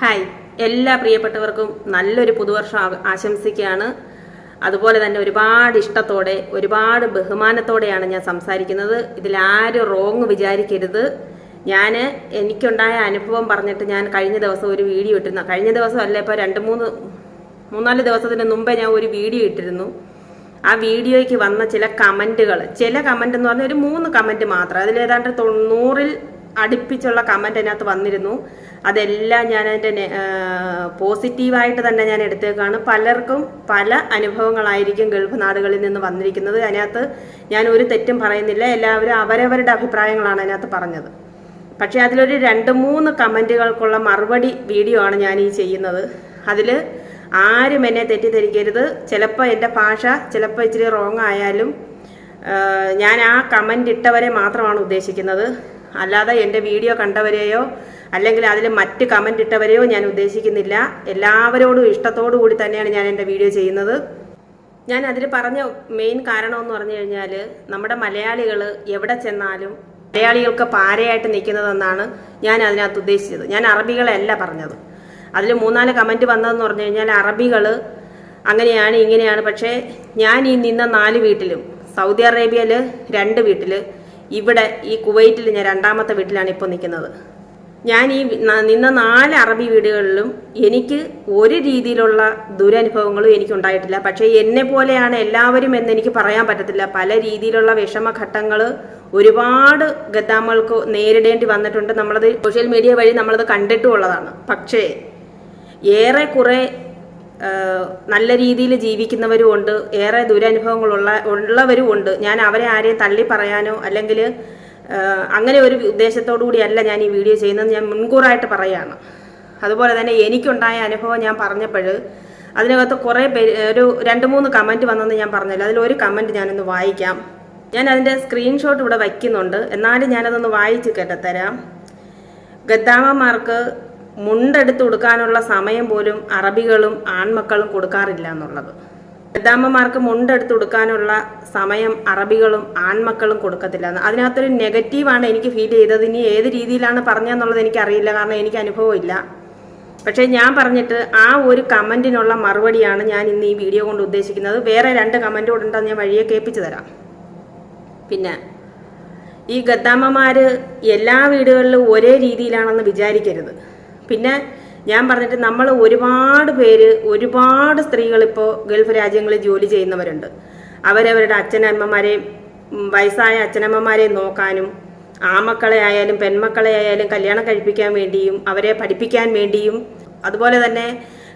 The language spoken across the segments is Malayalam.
ഹായ്. എല്ലാ പ്രിയപ്പെട്ടവർക്കും നല്ലൊരു പുതുവർഷം ആശംസിക്കുകയാണ്. അതുപോലെ തന്നെ ഒരുപാട് ഇഷ്ടത്തോടെ ഒരുപാട് ബഹുമാനത്തോടെയാണ് ഞാൻ സംസാരിക്കുന്നത്. ഇതിലാരും റോങ് വിചാരിക്കരുത്. ഞാൻ എനിക്കുണ്ടായ അനുഭവം പറഞ്ഞിട്ട് ഞാൻ കഴിഞ്ഞ ദിവസം ഒരു വീഡിയോ ഇട്ടിരുന്നു. കഴിഞ്ഞ ദിവസം അല്ല ഇപ്പോൾ രണ്ട് മൂന്ന് മൂന്നാൽ ദിവസത്തിന് മുമ്പേ ഞാൻ ഒരു വീഡിയോ ഇട്ടിരുന്നു. ആ വീഡിയോയ്ക്ക് വന്ന ചില കമന്റുകൾ ചില കമന്റ് എന്ന് പറഞ്ഞാൽ ഒരു മൂന്ന് കമന്റ് മാത്രം. അതിലേതാണ്ട് തൊണ്ണൂറിൽ അടുപ്പിച്ചുള്ള കമന്റ് അതിനകത്ത് വന്നിരുന്നു. അതെല്ലാം ഞാൻ അതിന്റെ പോസിറ്റീവായിട്ട് തന്നെ ഞാൻ എടുത്തേക്കാണ്. പലർക്കും പല അനുഭവങ്ങളായിരിക്കും ഗൾഫ് നാടുകളിൽ നിന്ന് വന്നിരിക്കുന്നത്. അതിനകത്ത് ഞാൻ ഒരു തെറ്റും പറയുന്നില്ല. എല്ലാവരും അവരവരുടെ അഭിപ്രായങ്ങളാണ് അതിനകത്ത് പറഞ്ഞത്. പക്ഷേ അതിലൊരു രണ്ട് മൂന്ന് കമന്റുകൾക്കുള്ള മറുപടി വീഡിയോ ആണ് ഞാൻ ഈ ചെയ്യുന്നത്. അതിൽ ആരും എന്നെ തെറ്റിദ്ധരിക്കരുത്. ചിലപ്പോൾ എന്റെ ഭാഷ ചിലപ്പോൾ ഇച്ചിരി റോങ് ആയാലും ഞാൻ ആ കമന്റ് ഇട്ടവരെ മാത്രമാണ് ഉദ്ദേശിക്കുന്നത്. അല്ലാതെ എന്റെ വീഡിയോ കണ്ടവരെയോ അല്ലെങ്കിൽ അതിൽ മറ്റ് കമന്റ് ഇട്ടവരെയോ ഞാൻ ഉദ്ദേശിക്കുന്നില്ല. എല്ലാവരോടും ഇഷ്ടത്തോടു കൂടി തന്നെയാണ് ഞാൻ എന്റെ വീഡിയോ ചെയ്യുന്നത്. ഞാൻ അതിൽ പറഞ്ഞ മെയിൻ കാരണമെന്ന് പറഞ്ഞു കഴിഞ്ഞാൽ നമ്മുടെ മലയാളികൾ എവിടെ ചെന്നാലും മലയാളികൾക്ക് പാരയായിട്ട് നിൽക്കുന്നതെന്നാണ് ഞാൻ അതിനകത്ത് ഉദ്ദേശിച്ചത്. ഞാൻ അറബികളല്ല പറഞ്ഞത്. അതിൽ മൂന്നാൽ കമന്റ് വന്നതെന്ന് പറഞ്ഞു കഴിഞ്ഞാൽ അറബികൾ അങ്ങനെയാണ് ഇങ്ങനെയാണ്. പക്ഷേ ഞാൻ ഈ നിന്ന നാല് വീട്ടിലും സൗദി അറേബ്യയിൽ രണ്ട് വീട്ടിൽ ഇവിടെ ഈ കുവൈറ്റിൽ ഞാൻ രണ്ടാമത്തെ വീട്ടിലാണ് ഇപ്പോൾ നിൽക്കുന്നത്. ഞാൻ ഈ നിന്ന നാല് അറബി വീടുകളിലും എനിക്ക് ഒരു രീതിയിലുള്ള ദുരനുഭവങ്ങളും എനിക്കുണ്ടായിട്ടില്ല പക്ഷേ എന്നെ പോലെയാണ് എല്ലാവരും എന്ന് എനിക്ക് പറയാൻ പറ്റത്തില്ല. പല രീതിയിലുള്ള വിഷമഘട്ടങ്ങൾ ഒരുപാട് ഗദ്ദാമകൾക്ക് നേരിടേണ്ടി വന്നിട്ടുണ്ട്. നമ്മളത് സോഷ്യൽ മീഡിയ വഴി നമ്മളത് കണ്ടിട്ടുമുള്ളതാണ്. പക്ഷേ ഏറെ ആ, നല്ല രീതിയിൽ ജീവിക്കുന്നവരും ഉണ്ട്. ഏറെ ദുരനുഭവങ്ങളുള്ള ഉള്ളവരും ഉണ്ട്. ഞാൻ അവരെ ആരെയും തള്ളി പറയാനോ അല്ലെങ്കിൽ അങ്ങനെ ഒരു ഉദ്ദേശത്തോടു കൂടിയല്ല ഞാൻ ഈ വീഡിയോ ചെയ്യുന്നത് ഞാൻ മുൻകൂറായിട്ട് പറയാണ്. അതുപോലെ തന്നെ എനിക്കുണ്ടായ അനുഭവം ഞാൻ പറഞ്ഞപ്പോൾ അതിനകത്ത് കുറേ പേര് ഒരു രണ്ട് മൂന്ന് കമന്റ് വന്നെന്ന് ഞാൻ പറഞ്ഞല്ലോ. അതിലൊരു കമന്റ് ഞാനൊന്ന് വായിക്കാം. ഞാൻ അതിന്റെ സ്ക്രീൻഷോട്ട് ഇവിടെ വയ്ക്കുന്നുണ്ട്. എന്നാലും ഞാനതൊന്ന് വായിച്ച് കേട്ടത്തരാം ഗദ്ദാമന്മാർക്ക് മുണ്ടെടുത്ത് കൊടുക്കാനുള്ള സമയം പോലും അറബികളും ആൺമക്കളും കൊടുക്കാറില്ല എന്നുള്ളത്. ഗദ്ദാമന്മാർക്ക് മുണ്ടെടുത്ത് കൊടുക്കാനുള്ള സമയം അറബികളും ആൺമക്കളും കൊടുക്കത്തില്ല അതിനകത്തൊരു നെഗറ്റീവാണ് എനിക്ക് ഫീൽ ചെയ്തത്. ഇനി ഏത് രീതിയിലാണ് പറഞ്ഞതെന്നുള്ളത് എനിക്കറിയില്ല. കാരണം എനിക്ക് അനുഭവമില്ല പക്ഷേ ഞാൻ പറഞ്ഞിട്ട് ആ ഒരു കമന്റിനുള്ള മറുപടിയാണ് ഞാൻ ഇന്ന് ഈ വീഡിയോ കൊണ്ട് ഉദ്ദേശിക്കുന്നത്. വേറെ രണ്ട് കമന്റ് കൂടെ ഉണ്ടെന്ന് ഞാൻ വഴിയെ കേൾപ്പിച്ചു തരാം. പിന്നെ ഈ ഗദ്ദാമ്മമാർ എല്ലാ വീടുകളിലും ഒരേ രീതിയിലാണെന്ന് വിചാരിക്കരുത്. പിന്നെ ഞാൻ പറഞ്ഞിട്ട് നമ്മൾ ഒരുപാട് പേര് ഒരുപാട് സ്ത്രീകൾ ഇപ്പോൾ ഗൾഫ് രാജ്യങ്ങളിൽ ജോലി ചെയ്യുന്നവരുണ്ട്. അവരവരുടെ അച്ഛനമ്മമാരെയും വയസ്സായ അച്ഛനമ്മമാരെയും നോക്കാനും ആമക്കളെ ആയാലും പെൺമക്കളെ ആയാലും കല്യാണം കഴിപ്പിക്കാൻ വേണ്ടിയും അവരെ പഠിപ്പിക്കാൻ വേണ്ടിയും അതുപോലെ തന്നെ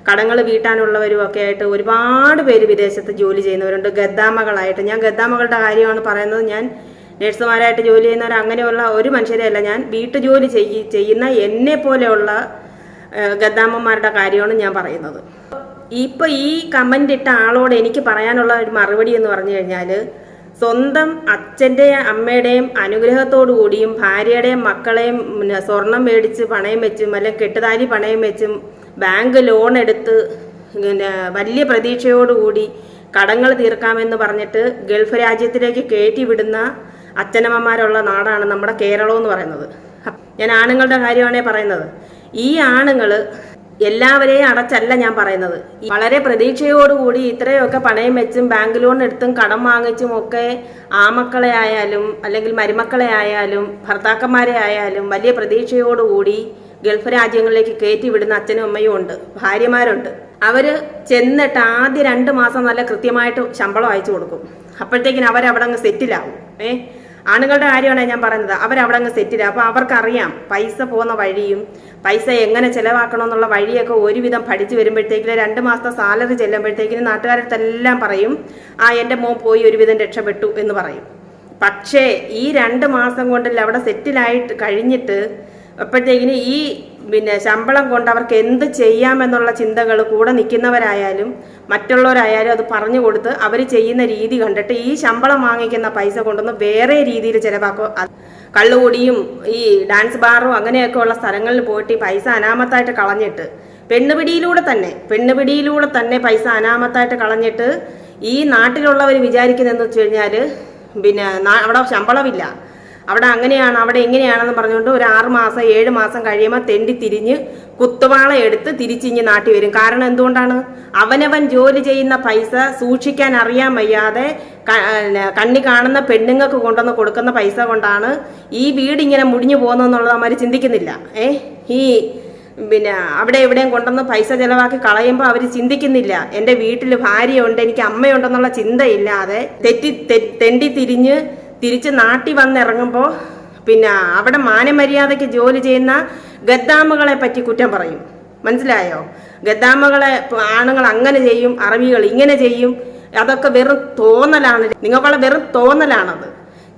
കടങ്ങൾ വീട്ടാനുള്ളവരും ഒക്കെ ആയിട്ട് ഒരുപാട് പേര് വിദേശത്ത് ജോലി ചെയ്യുന്നവരുണ്ട്. ഗദ്ദാമകളായിട്ട് ഞാൻ ഗദ്ദാമകളുടെ കാര്യമാണ് പറയുന്നത്. ഞാൻ നഴ്സുമാരായിട്ട് ജോലി ചെയ്യുന്നവർ അങ്ങനെയുള്ള ഒരു മനുഷ്യരെയല്ല. ഞാൻ വീട്ടുജോലി ചെയ്യ ചെയ്യുന്ന എന്നെ പോലെയുള്ള ഗദ്ദാമ്മമാരുടെ കാര്യമാണ് ഞാൻ പറയുന്നത്. ഇപ്പൊ ഈ കമന്റ് ഇട്ട ആളോട് എനിക്ക് പറയാനുള്ള ഒരു മറുപടി എന്ന് പറഞ്ഞു കഴിഞ്ഞാൽ സ്വന്തം അച്ഛന്റെയും അമ്മയുടെയും അനുഗ്രഹത്തോടു കൂടിയും ഭാര്യയുടെയും മക്കളെയും പിന്നെ സ്വർണം മേടിച്ച് പണയം വെച്ചും അല്ലെങ്കിൽ കെട്ടുതാലി പണയം വെച്ചും ബാങ്ക് ലോൺ എടുത്ത് പിന്നെ വലിയ പ്രതീക്ഷയോടുകൂടി കടങ്ങൾ തീർക്കാമെന്ന് പറഞ്ഞിട്ട് ഗൾഫ് രാജ്യത്തിലേക്ക് കയറ്റി വിടുന്ന അച്ഛനമ്മമാരുള്ള നാടാണ് നമ്മുടെ കേരളം എന്ന് പറയുന്നത്. ഞാൻ ആണുങ്ങളുടെ കാര്യമാണേ പറയുന്നത്. ഈ ആണുങ്ങൾ എല്ലാവരെയും അടച്ചല്ല ഞാൻ പറയുന്നത്. വളരെ പ്രതീക്ഷയോടുകൂടി ഇത്രയൊക്കെ പണയം വെച്ചും ബാങ്ക് ലോൺ എടുത്തും കടം വാങ്ങിച്ചും ഒക്കെ ആമക്കളെ ആയാലും അല്ലെങ്കിൽ മരുമക്കളെ ആയാലും ഭർത്താക്കന്മാരെ ആയാലും വലിയ പ്രതീക്ഷയോടുകൂടി ഗൾഫ് രാജ്യങ്ങളിലേക്ക് കയറ്റി വിടുന്ന അച്ഛനും അമ്മയും ഉണ്ട് ഭാര്യമാരുണ്ട്. അവർ ചെന്നിട്ട് ആദ്യ രണ്ട് മാസം നല്ല കൃത്യമായിട്ട് ശമ്പളം അയച്ചു കൊടുക്കും. അപ്പോഴത്തേക്കിന് അവരവിടെ അങ്ങ് സെറ്റിലാവും ഏ? ആണുങ്ങളുടെ കാര്യമാണ് ഞാൻ പറയുന്നത്. അവരവിടെ അങ്ങ് സെറ്റില്ല അപ്പോൾ അവർക്കറിയാം പൈസ പോകുന്ന വഴിയും പൈസ എങ്ങനെ ചിലവാക്കണം എന്നുള്ള വഴിയൊക്കെ ഒരുവിധം പഠിച്ചു വരുമ്പോഴത്തേക്കിന് രണ്ട് മാസത്തെ സാലറി ചെല്ലുമ്പോഴത്തേക്കിന് നാട്ടുകാരെല്ലാം പറയും ആ എന്റെ മോൻ പോയി ഒരുവിധം രക്ഷപ്പെട്ടു എന്ന് പറയും. പക്ഷേ ഈ രണ്ട് മാസം കൊണ്ടല്ല അവിടെ സെറ്റിലായിട്ട് കഴിഞ്ഞിട്ട് അപ്പോഴത്തേക്കിന് ഈ പിന്നെ ശമ്പളം കൊണ്ട് അവർക്ക് എന്ത് ചെയ്യാമെന്നുള്ള ചിന്തകൾ കൂടെ നിൽക്കുന്നവരായാലും മറ്റുള്ളവരായാലും അത് പറഞ്ഞു കൊടുത്ത് അവർ ചെയ്യുന്ന രീതി കണ്ടിട്ട് ഈ ശമ്പളം വാങ്ങിക്കുന്ന പൈസ കൊണ്ടൊന്ന് വേറെ രീതിയിൽ ചിലവാക്കും. കള്ളുകൂടിയും ഈ ഡാൻസ് ബാറും അങ്ങനെയൊക്കെ ഉള്ള സ്ഥലങ്ങളിൽ പോയിട്ട് ഈ പൈസ അനാമത്തായിട്ട് കളഞ്ഞിട്ട് പെണ്ണുപിടിയിലൂടെ തന്നെ പെണ്ണുപിടിയിലൂടെ തന്നെ പൈസ അനാമത്തായിട്ട് കളഞ്ഞിട്ട് ഈ നാട്ടിലുള്ളവർ വിചാരിക്കുന്നതെന്ന് വെച്ച് കഴിഞ്ഞാൽ പിന്നെ അവിടെ ശമ്പളമില്ല. അവിടെ അങ്ങനെയാണ് അവിടെ എങ്ങനെയാണെന്ന് പറഞ്ഞുകൊണ്ട് ഒരു ആറ് മാസം ഏഴ് മാസം കഴിയുമ്പോൾ തെണ്ടി തിരിഞ്ഞ് കുത്തുവാള എടുത്ത് തിരിച്ചിഞ്ഞ് നാട്ടി വരും. കാരണം എന്തുകൊണ്ടാണ്? അവനവൻ ജോലി ചെയ്യുന്ന പൈസ സൂക്ഷിക്കാൻ അറിയാൻ വയ്യാതെ കണ്ണി കാണുന്ന പെണ്ണുങ്ങൾക്ക് കൊണ്ടുവന്ന് കൊടുക്കുന്ന പൈസ കൊണ്ടാണ് ഈ വീട് ഇങ്ങനെ മുടിഞ്ഞു പോകുന്നതെന്നുള്ളത് അവർ ചിന്തിക്കുന്നില്ല. ഏ? ഈ പിന്നെ അവിടെ എവിടെയും കൊണ്ടുവന്ന് പൈസ ചിലവാക്കി കളയുമ്പോൾ അവർ ചിന്തിക്കുന്നില്ല. എന്റെ വീട്ടിൽ ഭാര്യയുണ്ട് എനിക്ക് അമ്മയുണ്ടെന്നുള്ള ചിന്തയില്ലാതെ തെറ്റി തെണ്ടി തിരിഞ്ഞ് തിരിച്ച് നാട്ടിൽ വന്നിറങ്ങുമ്പോൾ പിന്നെ അവിടെ മാനമര്യാദയ്ക്ക് ജോലി ചെയ്യുന്ന ഗദ്ദാമുകളെ പറ്റി കുറ്റം പറയും. മനസ്സിലായോ? ഗദ്ദാമകളെ ആണുങ്ങൾ അങ്ങനെ ചെയ്യും അറബികൾ ഇങ്ങനെ ചെയ്യും. അതൊക്കെ വെറും തോന്നലാണ്. നിങ്ങൾക്കുള്ള വെറും തോന്നലാണത്.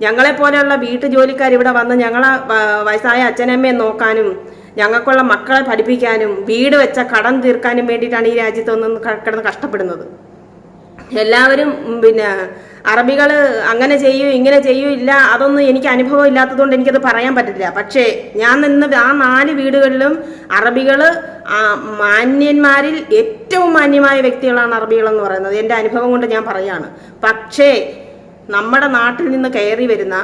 ഞങ്ങളെ പോലെയുള്ള വീട്ടു ജോലിക്കാർ ഇവിടെ വന്ന് ഞങ്ങളെ വയസ്സായ അച്ഛനമ്മയെ നോക്കാനും ഞങ്ങൾക്കുള്ള മക്കളെ പഠിപ്പിക്കാനും വീട് വെച്ച കടം തീർക്കാനും വേണ്ടിയിട്ടാണ് ഈ രാജ്യത്ത് ഒന്ന് കിടന്ന് കഷ്ടപ്പെടുന്നത്. എല്ലാവരും പിന്നെ അറബികൾ അങ്ങനെ ചെയ്യൂ ഇങ്ങനെ ചെയ്യൂ ഇല്ല അതൊന്നും എനിക്ക് അനുഭവം ഇല്ലാത്തതുകൊണ്ട് എനിക്കത് പറയാൻ പറ്റില്ല. പക്ഷേ ഞാൻ നിന്ന് ആ നാല് വീടുകളിലും അറബികൾ മാന്യന്മാരിൽ ഏറ്റവും മാന്യമായ വ്യക്തികളാണ് അറബികൾ എന്ന് പറയുന്നത്. എന്റെ അനുഭവം കൊണ്ട് ഞാൻ പറയാണ്. പക്ഷേ നമ്മുടെ നാട്ടിൽ നിന്ന് കയറി വരുന്ന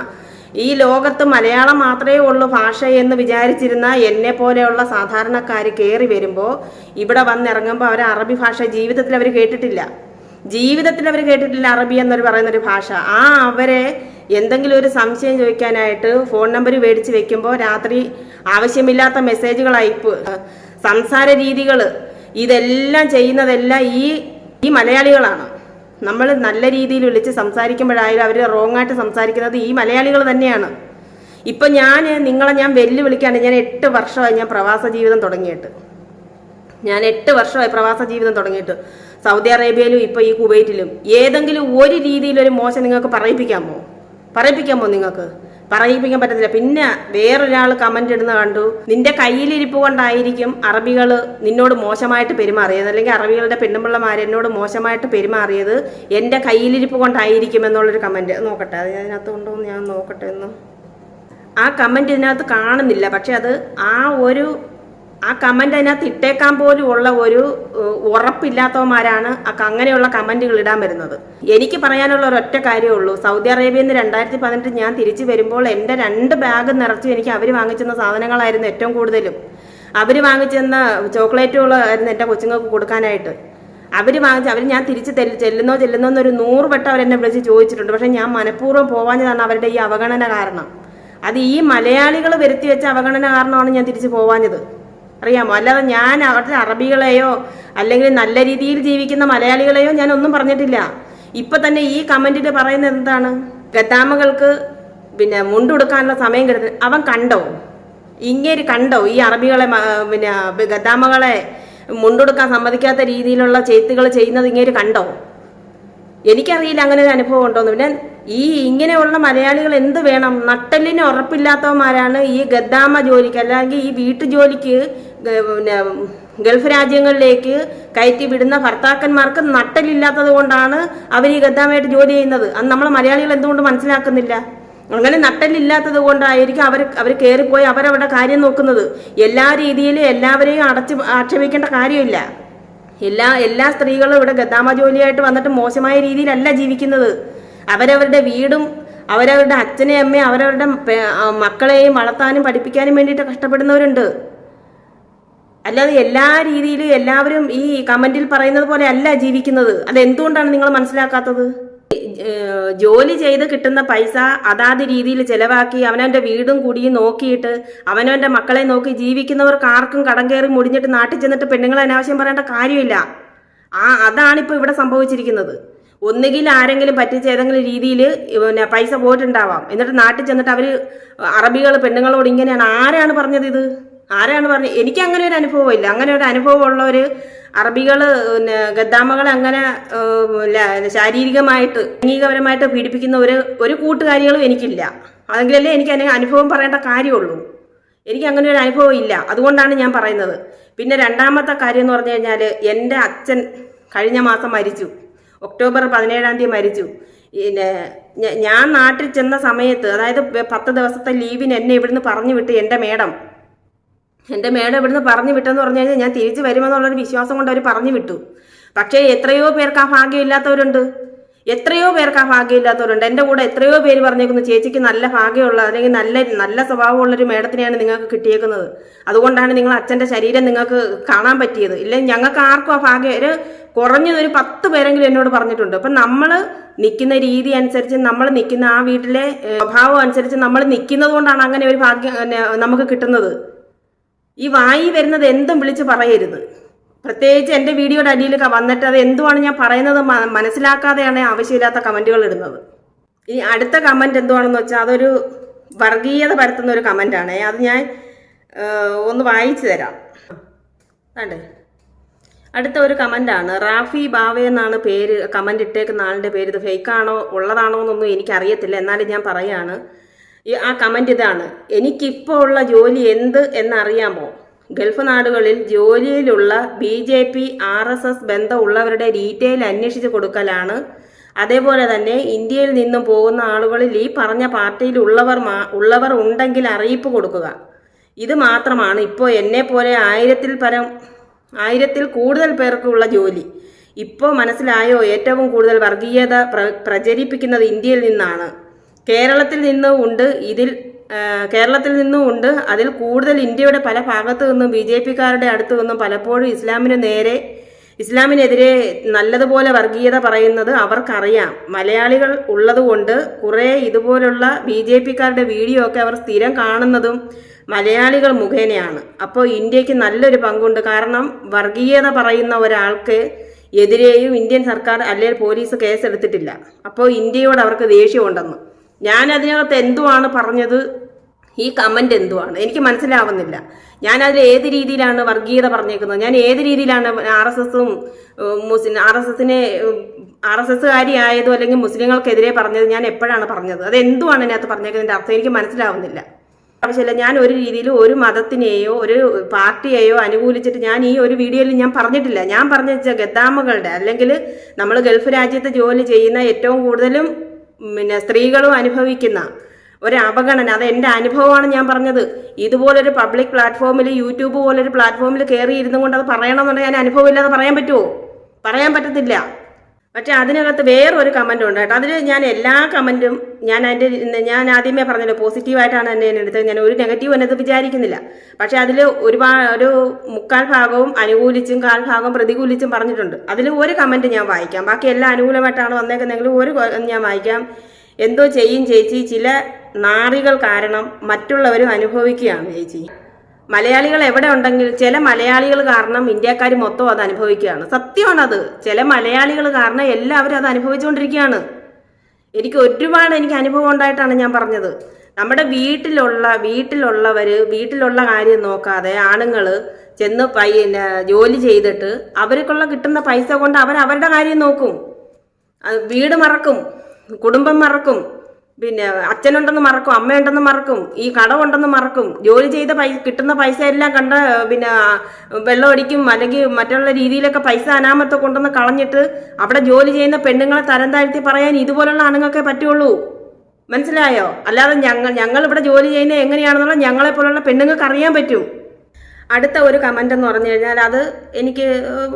ഈ ലോകത്ത് മലയാളം മാത്രമേ ഉള്ളൂ ഭാഷ എന്ന് വിചാരിച്ചിരുന്ന എന്നെ പോലെയുള്ള സാധാരണക്കാർ കയറി വരുമ്പോൾ ഇവിടെ വന്നിറങ്ങുമ്പോൾ അവർ അറബി ഭാഷ ജീവിതത്തിൽ അവർ കേട്ടിട്ടില്ല. ജീവിതത്തിൽ അവർ കേട്ടിട്ടില്ല അറബി എന്നൊരു പറയുന്നൊരു ഭാഷ. ആ അവരെ എന്തെങ്കിലും ഒരു സംശയം ചോദിക്കാനായിട്ട് ഫോൺ നമ്പർ മേടിച്ച് വെക്കുമ്പോൾ രാത്രി ആവശ്യമില്ലാത്ത മെസ്സേജുകൾ അയപ്പ് സംസാര രീതികൾ ഇതെല്ലാം ചെയ്യുന്നതെല്ലാം ഈ ഈ മലയാളികളാണ്. നമ്മൾ നല്ല രീതിയിൽ വിളിച്ച് സംസാരിക്കുമ്പോഴായാലും അവർ റോങ് ആയിട്ട് സംസാരിക്കുന്നത് ഈ മലയാളികൾ തന്നെയാണ്. ഇപ്പൊ ഞാൻ നിങ്ങളെ ഞാൻ വെല്ലുവിളിക്കാണ്. ഞാൻ എട്ട് വർഷമായി ഞാൻ പ്രവാസ ജീവിതം തുടങ്ങിയിട്ട്. ഞാൻ എട്ട് വർഷമായി പ്രവാസ ജീവിതം തുടങ്ങിയിട്ട്. സൗദി അറേബ്യയിലും ഇപ്പോൾ ഈ കുവൈറ്റിലും ഏതെങ്കിലും ഒരു രീതിയിലൊരു മോശം നിങ്ങൾക്ക് പറയിപ്പിക്കാമോ? പറയിപ്പിക്കാമോ നിങ്ങൾക്ക്? പറയിപ്പിക്കാൻ പറ്റത്തില്ല. പിന്നെ വേറൊരാൾ കമന്റ് ഇടുന്ന കണ്ടു. നിന്റെ കയ്യിലിരിപ്പ് കൊണ്ടായിരിക്കും അറബികൾ നിന്നോട് മോശമായിട്ട് പെരുമാറിയത്. അല്ലെങ്കിൽ അറബികളുടെ പെണ്ണുമ്പിള്ളമാർ എന്നോട് മോശമായിട്ട് പെരുമാറിയത് എന്റെ കയ്യിലിരിപ്പ് കൊണ്ടായിരിക്കും എന്നുള്ളൊരു കമന്റ് നോക്കട്ടെ. അത് അതിനകത്ത് കൊണ്ടുവന്ന് ഞാൻ നോക്കട്ടെ എന്ന് ആ കമന്റ് ഇതിനകത്ത് കാണുന്നില്ല. പക്ഷെ അത് ആ ഒരു ആ കമന്റ് അതിനകത്ത് ഇട്ടേക്കാൻ പോലും ഉള്ള ഒരു ഉറപ്പില്ലാത്തവന്മാരാണ് അങ്ങനെയുള്ള കമന്റുകൾ ഇടാൻ വരുന്നത്. എനിക്ക് പറയാനുള്ള ഒരൊറ്റ കാര്യമേ ഉള്ളൂ. സൗദി അറേബ്യയിൽ നിന്ന് രണ്ടായിരത്തി പതിനെട്ട് ഞാൻ തിരിച്ചു വരുമ്പോൾ എന്റെ രണ്ട് ബാഗ് നിറച്ച് എനിക്ക് അവർ വാങ്ങിച്ചെന്ന സാധനങ്ങളായിരുന്നു ഏറ്റവും കൂടുതലും. അവർ വാങ്ങിച്ചെന്ന ചോക്ലേറ്റുകളായിരുന്നു എന്റെ കൊച്ചുങ്ങൾക്ക് കൊടുക്കാനായിട്ട്. അവർ വാങ്ങിച്ച് അവർ ഞാൻ തിരിച്ച് ചെല്ലുന്നോ ചെല്ലുന്നോ എന്നൊരു നൂറ് വട്ടം അവരെന്നെ വിളിച്ച് ചോദിച്ചിട്ടുണ്ട്. പക്ഷേ ഞാൻ മനഃപൂർവം പോവാഞ്ഞതാണ് അവരുടെ ഈ അവഗണന കാരണം. അത് ഈ മലയാളികൾ വരുത്തി വെച്ച അവഗണന കാരണമാണ് ഞാൻ തിരിച്ച് പോവാഞ്ഞത്. അറിയാമോ? അല്ലാതെ ഞാൻ അവരുടെ അറബികളെയോ അല്ലെങ്കിൽ നല്ല രീതിയിൽ ജീവിക്കുന്ന മലയാളികളെയോ ഞാൻ ഒന്നും പറഞ്ഞിട്ടില്ല. ഇപ്പൊ തന്നെ ഈ കമന്റിൽ പറയുന്നത് എന്താണ്? ഗദ്ദാമകൾക്ക് പിന്നെ മുണ്ടുടുക്കാനുള്ള സമയം കിട്ടുന്നത് അവൻ കണ്ടോ? ഇങ്ങേര് കണ്ടോ? ഈ അറബികളെ പിന്നെ ഗദ്ദാമകളെ മുണ്ടുടുക്കാൻ സമ്മതിക്കാത്ത രീതിയിലുള്ള ചേത്തുകൾ ചെയ്യുന്നത് ഇങ്ങേര് കണ്ടോ? എനിക്കറിയില്ല അങ്ങനെ ഒരു അനുഭവം ഉണ്ടോന്ന് പിന്നെ ഈ ഇങ്ങനെയുള്ള മലയാളികൾ എന്ത് വേണം? നട്ടലിന് ഉറപ്പില്ലാത്തവന്മാരാണ് ഈ ഗദ്ദാമ ജോലിക്ക് അല്ലെങ്കിൽ ഈ വീട്ടു ജോലിക്ക് പിന്നെ ഗൾഫ് രാജ്യങ്ങളിലേക്ക് കയറ്റി വിടുന്ന ഭർത്താക്കന്മാർക്ക് നട്ടലില്ലാത്തത് കൊണ്ടാണ് അവർ ഈ ഗദ്ദാമയായിട്ട് ജോലി ചെയ്യുന്നത്. അത് നമ്മളെ മലയാളികൾ എന്തുകൊണ്ട് മനസ്സിലാക്കുന്നില്ല? അങ്ങനെ നട്ടലില്ലാത്തത് കൊണ്ടായിരിക്കും അവർ അവർ കയറിപ്പോയി അവരവരുടെ കാര്യം നോക്കുന്നത്. എല്ലാ രീതിയിലും എല്ലാവരെയും അടച്ച് ആക്ഷേപിക്കേണ്ട കാര്യമില്ല. എല്ലാ എല്ലാ സ്ത്രീകളും ഇവിടെ ഗദ്ദാമ ജോലിയായിട്ട് വന്നിട്ട് മോശമായ രീതിയിലല്ല ജീവിക്കുന്നത്. അവരവരുടെ വീടും അവരവരുടെ അച്ഛനെയും അമ്മയും അവരവരുടെ മക്കളെയും വളർത്താനും പഠിപ്പിക്കാനും വേണ്ടിയിട്ട് കഷ്ടപ്പെടുന്നവരുണ്ട്. അല്ലാതെ എല്ലാ രീതിയിലും എല്ലാവരും ഈ കമന്റിൽ പറയുന്നത് പോലെ അല്ല ജീവിക്കുന്നത്. അത് എന്തുകൊണ്ടാണ് നിങ്ങൾ മനസ്സിലാക്കാത്തത്? ജോലി ചെയ്ത് കിട്ടുന്ന പൈസ അതാത് രീതിയിൽ ചെലവാക്കി അവനവന്റെ വീടും കുടിയും നോക്കിയിട്ട് അവനവന്റെ മക്കളെ നോക്കി ജീവിക്കുന്നവർക്ക് ആർക്കും കടം കയറി മുടിഞ്ഞിട്ട് നാട്ടിൽ ചെന്നിട്ട് പെണ്ണുങ്ങളെ അനാവശ്യം പറയേണ്ട കാര്യമില്ല. ആ അതാണിപ്പോൾ ഇവിടെ സംഭവിച്ചിരിക്കുന്നത്. ഒന്നുകിൽ ആരെങ്കിലും പറ്റിച്ച ഏതെങ്കിലും രീതിയിൽ പിന്നെ പൈസ പോയിട്ടുണ്ടാവാം. എന്നിട്ട് നാട്ടിൽ ചെന്നിട്ട് അവർ അറബികൾ പെണ്ണുങ്ങളോട് ഇങ്ങനെയാണ്. ആരാണ് പറഞ്ഞത് ഇത്? ആരാണ് പറഞ്ഞത് എനിക്ക് അങ്ങനെ ഒരു അനുഭവം ഇല്ല. അങ്ങനെ ഒരു അനുഭവം ഉള്ളവർ അറബികൾ പിന്നെ ഗദ്ദാമകളെ അങ്ങനെ ശാരീരികമായിട്ട് ലൈംഗികപരമായിട്ട് പീഡിപ്പിക്കുന്ന ഒരു ഒരു കൂട്ടുകാരികളും എനിക്കില്ല. അതെങ്കിലല്ലേ എനിക്ക് അതിന് അനുഭവം പറയേണ്ട കാര്യമുള്ളൂ. എനിക്ക് അങ്ങനെ ഒരു അനുഭവം ഇല്ല. അതുകൊണ്ടാണ് ഞാൻ പറയുന്നത്. പിന്നെ രണ്ടാമത്തെ കാര്യം എന്ന് പറഞ്ഞു കഴിഞ്ഞാൽ എന്റെ അച്ഛൻ കഴിഞ്ഞ മാസം മരിച്ചു. ഒക്ടോബർ പതിനേഴാം തീയതി മരിച്ചു. പിന്നെ ഞാൻ നാട്ടിൽ ചെന്ന സമയത്ത് അതായത് പത്ത് ദിവസത്തെ ലീവിന് എന്നെ ഇവിടുന്ന് പറഞ്ഞു വിട്ട് എന്റെ മേഡം എന്റെ മേഡം ഇവിടുന്ന് പറഞ്ഞു വിട്ടെന്ന് പറഞ്ഞു കഴിഞ്ഞാൽ ഞാൻ തിരിച്ചു വരുമെന്നുള്ളൊരു വിശ്വാസം കൊണ്ട് അവർ പറഞ്ഞു വിട്ടു. പക്ഷേ എത്രയോ പേർക്ക് ആ ഭാഗ്യമില്ലാത്തവരുണ്ട് എത്രയോ പേർക്ക് ആ ഭാഗ്യമില്ലാത്തവരുണ്ട് എന്റെ കൂടെ എത്രയോ പേര് പറഞ്ഞേക്കുന്നു ചേച്ചിക്ക് നല്ല ഭാഗ്യമുള്ള അല്ലെങ്കിൽ നല്ല നല്ല സ്വഭാവമുള്ളൊരു മേഡത്തിനെയാണ് നിങ്ങൾക്ക് കിട്ടിയേക്കുന്നത്. അതുകൊണ്ടാണ് നിങ്ങൾ അച്ഛന്റെ ശരീരം നിങ്ങൾക്ക് കാണാൻ പറ്റിയത്. ഇല്ലെങ്കിൽ ഞങ്ങൾക്ക് ആർക്കും ആ ഭാഗ്യം ഒരു കുറഞ്ഞത് ഒരു പത്ത് പേരെങ്കിലും എന്നോട് പറഞ്ഞിട്ടുണ്ട്. അപ്പം നമ്മൾ നിൽക്കുന്ന രീതി അനുസരിച്ച് നമ്മൾ നിൽക്കുന്ന ആ വീട്ടിലെ സ്വഭാവം അനുസരിച്ച് നമ്മൾ നിൽക്കുന്നത് കൊണ്ടാണ് അങ്ങനെ ഒരു ഭാഗ്യം നമുക്ക് കിട്ടുന്നത്. ഈ വായി വരുന്നത് എന്തും വിളിച്ച് പറയരുത്. പ്രത്യേകിച്ച് എന്റെ വീഡിയോയുടെ അടിയിലൊക്കെ വന്നിട്ട് അത് എന്തുവാണ് ഞാൻ പറയുന്നത് മനസ്സിലാക്കാതെയാണ് ആവശ്യമില്ലാത്ത കമന്റുകൾ ഇടുന്നത്. ഇനി അടുത്ത കമന്റ് എന്തുവാണെന്ന് വെച്ചാൽ അതൊരു വർഗീയത പരത്തുന്ന ഒരു കമന്റാണ് അത് ഞാൻ ഒന്ന് വായിച്ചു തരാം. അണ്ടേ അടുത്ത ഒരു കമന്റാണ് റാഫി ബാവെ എന്നാണ് പേര് കമന്റ് ഇട്ടേക്കുന്ന ആളുടെ പേര് ഇത് ഫേക്കാണോ ഉള്ളതാണോ എന്നൊന്നും എനിക്കറിയത്തില്ല. എന്നാലും ഞാൻ പറയാണ്. ഈ ആ കമന്റ് ഇതാണ്. എനിക്കിപ്പോൾ ഉള്ള ജോലി എന്ത് എന്നറിയാമോ? ഗൾഫ് നാടുകളിൽ ജോലിയിലുള്ള B J P R S S ബന്ധമുള്ളവരുടെ detail അന്വേഷിച്ച് കൊടുക്കലാണ്. അതേപോലെ തന്നെ ഇന്ത്യയിൽ നിന്നും പോകുന്ന ആളുകളിൽ ഈ പറഞ്ഞ പാർട്ടിയിൽ ഉള്ളവർ ഉള്ളവർ ഉണ്ടെങ്കിൽ അറിയിപ്പ് കൊടുക്കുക. ഇത് മാത്രമാണ് ഇപ്പോൾ എന്നെ പോലെ ആയിരത്തിൽ പരം ആയിരത്തിൽ കൂടുതൽ പേർക്കുള്ള ജോലി. ഇപ്പോൾ മനസ്സിലായോ? ഏറ്റവും കൂടുതൽ വർഗീയത പ്ര പ്രചരിപ്പിക്കുന്നത് ഇന്ത്യയിൽ നിന്നാണ്. കേരളത്തിൽ നിന്നും ഉണ്ട് ഇതിൽ കേരളത്തിൽ നിന്നും ഉണ്ട്. അതിൽ കൂടുതൽ ഇന്ത്യയുടെ പല ഭാഗത്തു നിന്നും ബി ജെ പിക്കാരുടെ അടുത്തു നിന്നും പലപ്പോഴും ഇസ്ലാമിന് നേരെ ഇസ്ലാമിനെതിരെ നല്ലതുപോലെ വർഗീയത പറയുന്നത് അവർക്കറിയാം. മലയാളികൾ ഉള്ളതുകൊണ്ട് കുറേ ഇതുപോലുള്ള ബി ജെ പിക്കാരുടെ വീഡിയോ ഒക്കെ അവർ സ്ഥിരം കാണുന്നതും മലയാളികൾ മുഖേനയാണ്. അപ്പോൾ ഇന്ത്യയ്ക്ക് നല്ലൊരു പങ്കുണ്ട്. കാരണം വർഗീയത പറയുന്ന ഒരാൾക്ക് എതിരെയും ഇന്ത്യൻ സർക്കാർ അല്ലെങ്കിൽ പോലീസ് കേസെടുത്തിട്ടില്ല. അപ്പോൾ ഇന്ത്യയോട് അവർക്ക് ദേഷ്യമുണ്ടെന്ന്. ഞാൻ അതിനകത്ത് എന്തുവാണ് പറഞ്ഞത്? ഈ കമന്റ് എന്തുവാണ്? എനിക്ക് മനസ്സിലാവുന്നില്ല. ഞാൻ അതിൽ ഏത് രീതിയിലാണ് വർഗീയത പറഞ്ഞേക്കുന്നത്? ഞാൻ ഏത് രീതിയിലാണ് ആർ എസ് എസും മുസ്ലിം ആർ എസ് എസിനെ ആർ എസ് എസ്സുകാരി ആയതോ അല്ലെങ്കിൽ മുസ്ലിങ്ങൾക്കെതിരെ പറഞ്ഞത് ഞാൻ എപ്പോഴാണ് പറഞ്ഞത്? അത് എന്തുവാണ് അതിനകത്ത് പറഞ്ഞേക്കുന്നതിന്റെ അർത്ഥം എനിക്ക് മനസ്സിലാവുന്നില്ല. ആവശ്യമില്ല ഞാൻ ഒരു രീതിയിൽ ഒരു മതത്തിനെയോ ഒരു പാർട്ടിയെയോ അനുകൂലിച്ചിട്ട് ഞാൻ ഈ ഒരു വീഡിയോയിൽ ഞാൻ പറഞ്ഞിട്ടില്ല. ഞാൻ പറഞ്ഞ ഗദ്ദാമകളുടെ അല്ലെങ്കിൽ നമ്മൾ ഗൾഫ് രാജ്യത്ത് ജോലി ചെയ്യുന്ന ഏറ്റവും കൂടുതലും പിന്നെ സ്ത്രീകളും അനുഭവിക്കുന്ന ഒരു അവഗണന അത് എന്റെ അനുഭവമാണ് ഞാൻ പറഞ്ഞത്. ഇതുപോലൊരു പബ്ലിക് പ്ലാറ്റ്ഫോമിൽ യൂട്യൂബ് പോലൊരു പ്ലാറ്റ്ഫോമിൽ കയറി ഇരുന്നു കൊണ്ട് അത് പറയണമെന്നുണ്ടെങ്കിൽ ഞാൻ അനുഭവം ഇല്ലാതെ പറയാൻ പറ്റുമോ പറയാൻ പറ്റത്തില്ല. പക്ഷെ അതിനകത്ത് വേറൊരു കമന്റ് ഉണ്ട് കേട്ടോ. അതിൽ ഞാൻ എല്ലാ കമന്റും ഞാൻ അതിന്റെ ഞാൻ ആദ്യമേ പറഞ്ഞല്ലോ പോസിറ്റീവായിട്ടാണ് എന്നെ എടുത്തത്. ഞാൻ ഒരു നെഗറ്റീവ് എന്നത് വിചാരിക്കുന്നില്ല. പക്ഷെ അതിൽ ഒരുപാട് ഒരു മുക്കാൽ ഭാഗവും അനുകൂലിച്ചും കാൽ ഭാഗവും പ്രതികൂലിച്ചും പറഞ്ഞിട്ടുണ്ട്. അതിൽ ഒരു കമന്റ് ഞാൻ വായിക്കാം. ബാക്കി എല്ലാം അനുകൂലമായിട്ടാണ് വന്നേക്കുന്നെങ്കിൽ ഒരു ഞാൻ വായിക്കാം. എന്തോ ചെയ്യും ചേച്ചി. ചില നാറികൾ കാരണം മറ്റുള്ളവരും അനുഭവിക്കുകയാണ് ചേച്ചി. മലയാളികൾ എവിടെ ഉണ്ടെങ്കിൽ ചില മലയാളികൾ കാരണം ഇന്ത്യക്കാർ മൊത്തം അത് അനുഭവിക്കുകയാണ്. സത്യമാണത്. ചില മലയാളികൾ കാരണം എല്ലാവരും അത് അനുഭവിച്ചുകൊണ്ടിരിക്കുകയാണ്. എനിക്ക് ഒരുപാട് എനിക്ക് അനുഭവം ഉണ്ടായിട്ടാണ് ഞാൻ പറഞ്ഞത്. നമ്മുടെ വീട്ടിലുള്ള വീട്ടിലുള്ളവർ വീട്ടിലുള്ള കാര്യം നോക്കാതെ ആണുങ്ങൾ ചെന്ന് പൈ ജോലി ചെയ്തിട്ട് അവർക്കുള്ള കിട്ടുന്ന പൈസ കൊണ്ട് അവർ അവരുടെ കാര്യം നോക്കും. വീട് മറക്കും കുടുംബം മറക്കും. പിന്നെ അച്ഛനുണ്ടെന്ന് മറക്കും അമ്മയുണ്ടെന്ന് മറക്കും ഈ കടമുണ്ടെന്ന് മറക്കും. ജോലി ചെയ്ത പൈസ കിട്ടുന്ന പൈസ എല്ലാം കണ്ട പിന്നെ വെള്ളം അടിക്കും അല്ലെങ്കിൽ മറ്റുള്ള രീതിയിലൊക്കെ പൈസ അനാമത്തെ കൊണ്ടുവന്ന് കളഞ്ഞിട്ട് അവിടെ ജോലി ചെയ്യുന്ന പെണ്ണുങ്ങളെ തരം താഴ്ത്തി പറയാൻ ഇതുപോലുള്ള ആണുങ്ങൾക്കേ പറ്റുള്ളൂ. മനസ്സിലായോ? അല്ലാതെ ഞങ്ങൾ ഞങ്ങൾ ഇവിടെ ജോലി ചെയ്യുന്നത് എങ്ങനെയാണെന്നുള്ള ഞങ്ങളെ പോലുള്ള പെണ്ണുങ്ങൾക്ക് അറിയാൻ പറ്റും. അടുത്ത ഒരു കമന്റ് എന്ന് പറഞ്ഞു കഴിഞ്ഞാൽ അത് എനിക്ക്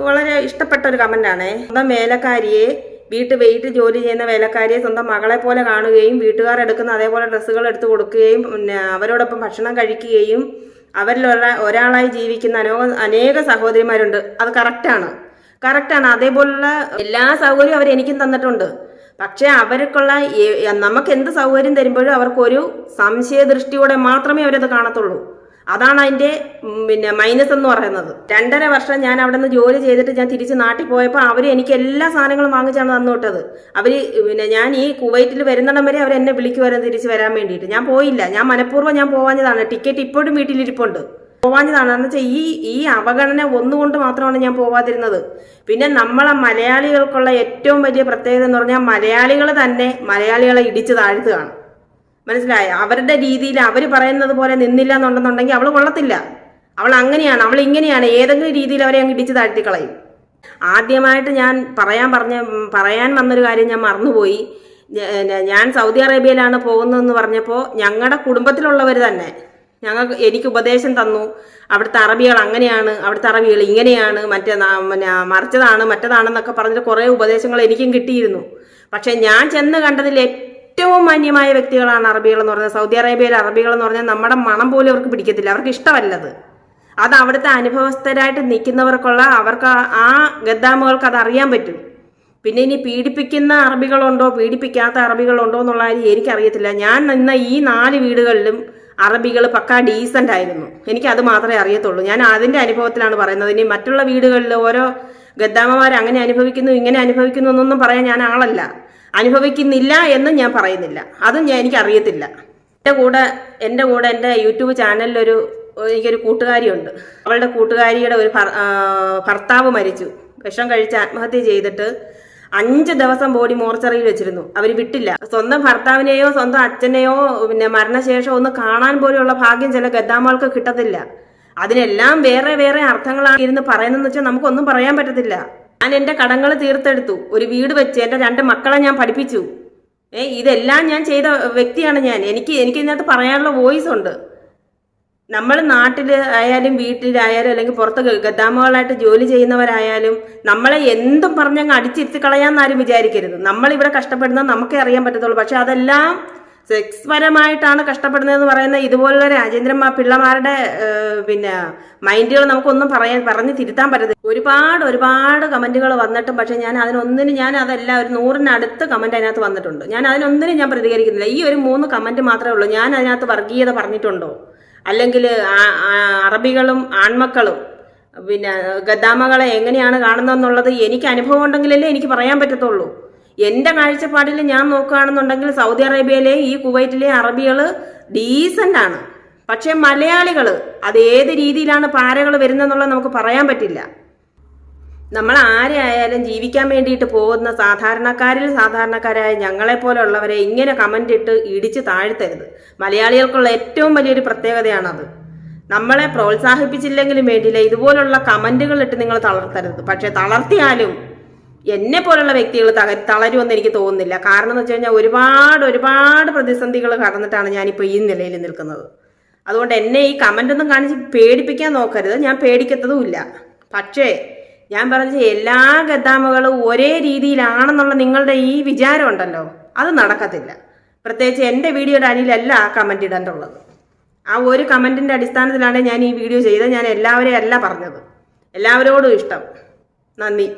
വളരെ ഇഷ്ടപ്പെട്ട ഒരു കമന്റാണ് സ്വന്തം വേലക്കാരിയെ വീട്ട് വെയിറ്റ് ജോലി ചെയ്യുന്ന വേലക്കാരിയെ സ്വന്തം മകളെ പോലെ കാണുകയും വീട്ടുകാർ എടുക്കുന്ന അതേപോലെ ഡ്രസ്സുകൾ എടുത്തു കൊടുക്കുകയും പിന്നെ അവരോടൊപ്പം ഭക്ഷണം കഴിക്കുകയും അവരിൽ ഒരാളായി ജീവിക്കുന്ന അനോ അനേക സഹോദരിമാരുണ്ട്. അത് കറക്റ്റാണ് കറക്റ്റാണ് അതേപോലുള്ള എല്ലാ സൗകര്യവും അവർ എനിക്കും തന്നിട്ടുണ്ട്. പക്ഷേ അവർക്കുള്ള നമുക്ക് എന്ത് സൗകര്യം തരുമ്പോഴും അവർക്കൊരു സംശയദൃഷ്ടിയോടെ മാത്രമേ അവരത് കാണത്തുള്ളൂ. അതാണ് അതിന്റെ പിന്നെ മൈനസ് എന്ന് പറയുന്നത്. രണ്ടര വർഷം ഞാൻ അവിടെ നിന്ന് ജോലി ചെയ്തിട്ട് ഞാൻ തിരിച്ച് നാട്ടിൽ പോയപ്പോൾ അവർ എനിക്ക് എല്ലാ സാധനങ്ങളും വാങ്ങിച്ചാണ് തന്നു വിട്ടത്. അവർ പിന്നെ ഞാൻ ഈ കുവൈറ്റിൽ വരുന്നിടം വരെ അവർ എന്നെ വിളിക്കുമായിരുന്നു തിരിച്ച് വരാൻ വേണ്ടിയിട്ട്. ഞാൻ പോയില്ല. ഞാൻ മനഃപൂർവം ഞാൻ പോവാഞ്ഞതാണ്. ടിക്കറ്റ് ഇപ്പോഴും വീട്ടിലിരിപ്പുണ്ട്. പോവാഞ്ഞതാണ്. എന്ന് വെച്ചാൽ ഈ ഈ അവഗണന ഒന്നുകൊണ്ട് മാത്രമാണ് ഞാൻ പോവാതിരുന്നത്. പിന്നെ നമ്മളെ മലയാളികൾക്കുള്ള ഏറ്റവും വലിയ പ്രത്യേകത എന്ന് പറഞ്ഞാൽ മലയാളികൾ തന്നെ മലയാളികളെ ഇടിച്ച് താഴ്ത്തുകയാണ്. മനസ്സിലായോ? അവരുടെ രീതിയിൽ അവർ പറയുന്നത് പോലെ നിന്നില്ല എന്നുണ്ടെന്നുണ്ടെങ്കിൽ അവൾ കൊള്ളത്തില്ല. അവൾ അങ്ങനെയാണ് അവൾ ഇങ്ങനെയാണ് ഏതെങ്കിലും രീതിയിൽ അവരെ അങ്ങ് ഇടിച്ച് താഴ്ത്തിക്കളയും. ആദ്യമായിട്ട് ഞാൻ പറയാൻ പറഞ്ഞ പറയാൻ വന്നൊരു കാര്യം ഞാൻ മറന്നുപോയി. ഞാൻ സൗദി അറേബ്യയിലാണ് പോകുന്നതെന്ന് പറഞ്ഞപ്പോൾ ഞങ്ങളുടെ കുടുംബത്തിലുള്ളവർ തന്നെ ഞങ്ങൾ എനിക്ക് ഉപദേശം തന്നു. അവിടുത്തെ അറബികൾ അങ്ങനെയാണ് അവിടുത്തെ അറബികൾ ഇങ്ങനെയാണ് മറ്റേ പിന്നെ മറിച്ചതാണ് മറ്റേതാണെന്നൊക്കെ പറഞ്ഞിട്ട് കുറേ ഉപദേശങ്ങൾ എനിക്കും കിട്ടിയിരുന്നു. പക്ഷേ ഞാൻ ചെന്ന് കണ്ടതിൽ ഏറ്റവും മാന്യമായ വ്യക്തികളാണ് അറബികൾ എന്ന് പറഞ്ഞത് സൗദി അറേബ്യയിലെ അറബികൾ എന്ന് പറഞ്ഞാൽ നമ്മുടെ മണം പോലും അവർക്ക് പിടിക്കത്തില്ല. അവർക്ക് ഇഷ്ടമല്ലത്. അത് അവിടുത്തെ അനുഭവസ്ഥരായിട്ട് നിൽക്കുന്നവർക്കുള്ള അവർക്ക് ആ- ഗദ്ദാമുകൾക്ക് അത് അറിയാൻ പറ്റും. പിന്നെ ഇനി പീഡിപ്പിക്കുന്ന അറബികളുണ്ടോ പീഡിപ്പിക്കാത്ത അറബികളുണ്ടോ എന്നുള്ള കാര്യം എനിക്കറിയത്തില്ല. ഞാൻ നിന്ന ഈ നാല് വീടുകളിലും അറബികൾ പക്കാ ഡീസന്റ് ആയിരുന്നു. എനിക്ക് അത് മാത്രമേ അറിയത്തുള്ളൂ. ഞാൻ അതിന്റെ അനുഭവത്തിലാണ് പറയുന്നത്. ഇനി മറ്റുള്ള വീടുകളിൽ ഓരോ ഗദ്ദാമമാർ അങ്ങനെ അനുഭവിക്കുന്നു ഇങ്ങനെ അനുഭവിക്കുന്നു എന്നൊന്നും പറയാൻ ഞാൻ ആളല്ല. അനുഭവിക്കുന്നില്ല എന്ന് ഞാൻ പറയുന്നില്ല. അതും ഞാൻ എനിക്ക് എനിക്കറിയത്തില്ല. എന്റെ കൂടെ എന്റെ കൂടെ എന്റെ യൂട്യൂബ് ചാനലിലൊരു എനിക്കൊരു കൂട്ടുകാരിയുണ്ട്. അവളുടെ കൂട്ടുകാരിയുടെ ഒരു ഭർത്താവ് മരിച്ചു. വിഷം കഴിച്ച് ആത്മഹത്യ ചെയ്തിട്ട് അഞ്ച് ദിവസം ബോഡി മോർച്ചറിയിൽ വെച്ചിരുന്നു. അവർ വിട്ടില്ല. സ്വന്തം ഭർത്താവിനെയോ സ്വന്തം അച്ഛനെയോ പിന്നെ മരണശേഷം ഒന്ന് കാണാൻ പോലെയുള്ള ഭാഗ്യം ചില ഗദ്ദാമാൾക്ക് കിട്ടത്തില്ല. അതിനെല്ലാം വേറെ വേറെ അർത്ഥങ്ങളാണ് ഇരുന്ന് പറയുന്നതെന്ന് വെച്ചാൽ നമുക്കൊന്നും പറയാൻ പറ്റത്തില്ല. ഞാൻ എന്റെ കടങ്ങൾ തീർത്തെടുത്തു. ഒരു വീട് വെച്ച് എന്റെ രണ്ട് മക്കളെ ഞാൻ പഠിപ്പിച്ചു. ഏ ഇതെല്ലാം ഞാൻ ചെയ്ത വ്യക്തിയാണ് ഞാൻ. എനിക്ക് എനിക്ക് ഇതിനകത്ത് പറയാനുള്ള വോയിസ് ഉണ്ട്. നമ്മൾ നാട്ടിൽ ആയാലും വീട്ടിലായാലും അല്ലെങ്കിൽ പുറത്ത് ഗദ്ദാമകളായിട്ട് ജോലി ചെയ്യുന്നവരായാലും നമ്മളെ എന്തും പറഞ്ഞങ്ങ് അടിച്ചിരുത്തി കളയാമെന്നാരും വിചാരിക്കരുത്. നമ്മളിവിടെ കഷ്ടപ്പെടുന്നത് നമുക്കേ അറിയാൻ പറ്റത്തുള്ളൂ. പക്ഷെ അതെല്ലാം സെക്സ് പരമായിട്ടാണ് കഷ്ടപ്പെടുന്നതെന്ന് പറയുന്ന ഇതുപോലുള്ള രാജേന്ദ്രൻ പിള്ളമാരുടെ പിന്നെ മൈൻഡുകൾ നമുക്കൊന്നും പറയാൻ പറഞ്ഞ് തിരുത്താൻ പറ്റത്തില്ല. ഒരുപാട് ഒരുപാട് കമന്റുകൾ വന്നിട്ടും പക്ഷെ ഞാൻ അതിനൊന്നിന് ഞാൻ അതല്ല ഒരു നൂറിനടുത്ത് കമന്റ് അതിനകത്ത് വന്നിട്ടുണ്ട്. ഞാൻ അതിനൊന്നിനും ഞാൻ പ്രതികരിക്കുന്നില്ല. ഈ ഒരു മൂന്ന് കമന്റ് മാത്രമേ ഉള്ളൂ. ഞാൻ അതിനകത്ത് വർഗീയത പറഞ്ഞിട്ടുണ്ടോ? അല്ലെങ്കിൽ അറബികളും ആൺമക്കളും പിന്നെ ഗദ്ദാമകളെ എങ്ങനെയാണ് കാണുന്നതെന്നുള്ളത് എനിക്ക് അനുഭവം ഉണ്ടെങ്കിലല്ലേ എനിക്ക് പറയാൻ പറ്റത്തുള്ളൂ. എന്റെ കാഴ്ചപ്പാടിൽ ഞാൻ നോക്കുകയാണെന്നുണ്ടെങ്കിൽ സൗദി അറേബ്യയിലെ ഈ കുവൈറ്റിലെ അറബികൾ ഡീസന്റ് ആണ്. പക്ഷേ മലയാളികൾ അത് ഏത് രീതിയിലാണ് പാരകൾ വരുന്നതെന്നുള്ളത് നമുക്ക് പറയാൻ പറ്റില്ല. നമ്മൾ ആരെയായാലും ജീവിക്കാൻ വേണ്ടിയിട്ട് പോകുന്ന സാധാരണക്കാരിൽ സാധാരണക്കാരായ ഞങ്ങളെ പോലെയുള്ളവരെ ഇങ്ങനെ കമന്റ് ഇട്ട് ഇടിച്ച് താഴ്ത്തരുത്. മലയാളികൾക്കുള്ള ഏറ്റവും വലിയൊരു പ്രത്യേകതയാണത്. നമ്മളെ പ്രോത്സാഹിപ്പിച്ചില്ലെങ്കിലും വേണ്ടിയില്ല. ഇതുപോലുള്ള കമന്റുകൾ ഇട്ട് നിങ്ങൾ തളർത്തരുത്. പക്ഷേ തളർത്തിയാലും എന്നെ പോലുള്ള വ്യക്തികൾ തക തളരുമെന്ന് എനിക്ക് തോന്നുന്നില്ല. കാരണം എന്ന് വെച്ച് കഴിഞ്ഞാൽ ഒരുപാട് ഒരുപാട് പ്രതിസന്ധികൾ കടന്നിട്ടാണ് ഞാനിപ്പോൾ ഈ നിലയിൽ നിൽക്കുന്നത്. അതുകൊണ്ട് എന്നെ ഈ കമന്റ് ഒന്നും കാണിച്ച് പേടിപ്പിക്കാൻ നോക്കരുത്. ഞാൻ പേടിക്കത്തതുമില്ല പക്ഷേ ഞാൻ പറഞ്ഞ എല്ലാ ഗതാമകളും ഒരേ രീതിയിലാണെന്നുള്ള നിങ്ങളുടെ ഈ വിചാരം ഉണ്ടല്ലോ. അത് നടക്കത്തില്ല. പ്രത്യേകിച്ച് എന്റെ വീഡിയോയുടെ അടിയിലല്ല ആ കമന്റ് ഇടേണ്ടുള്ളത്. ആ ഒരു കമന്റിന്റെ അടിസ്ഥാനത്തിലാണ് ഞാൻ ഈ വീഡിയോ ചെയ്തത്. ഞാൻ എല്ലാവരെയും അല്ല പറഞ്ഞത്. എല്ലാവരോടും ഇഷ്ടം. നന്ദി.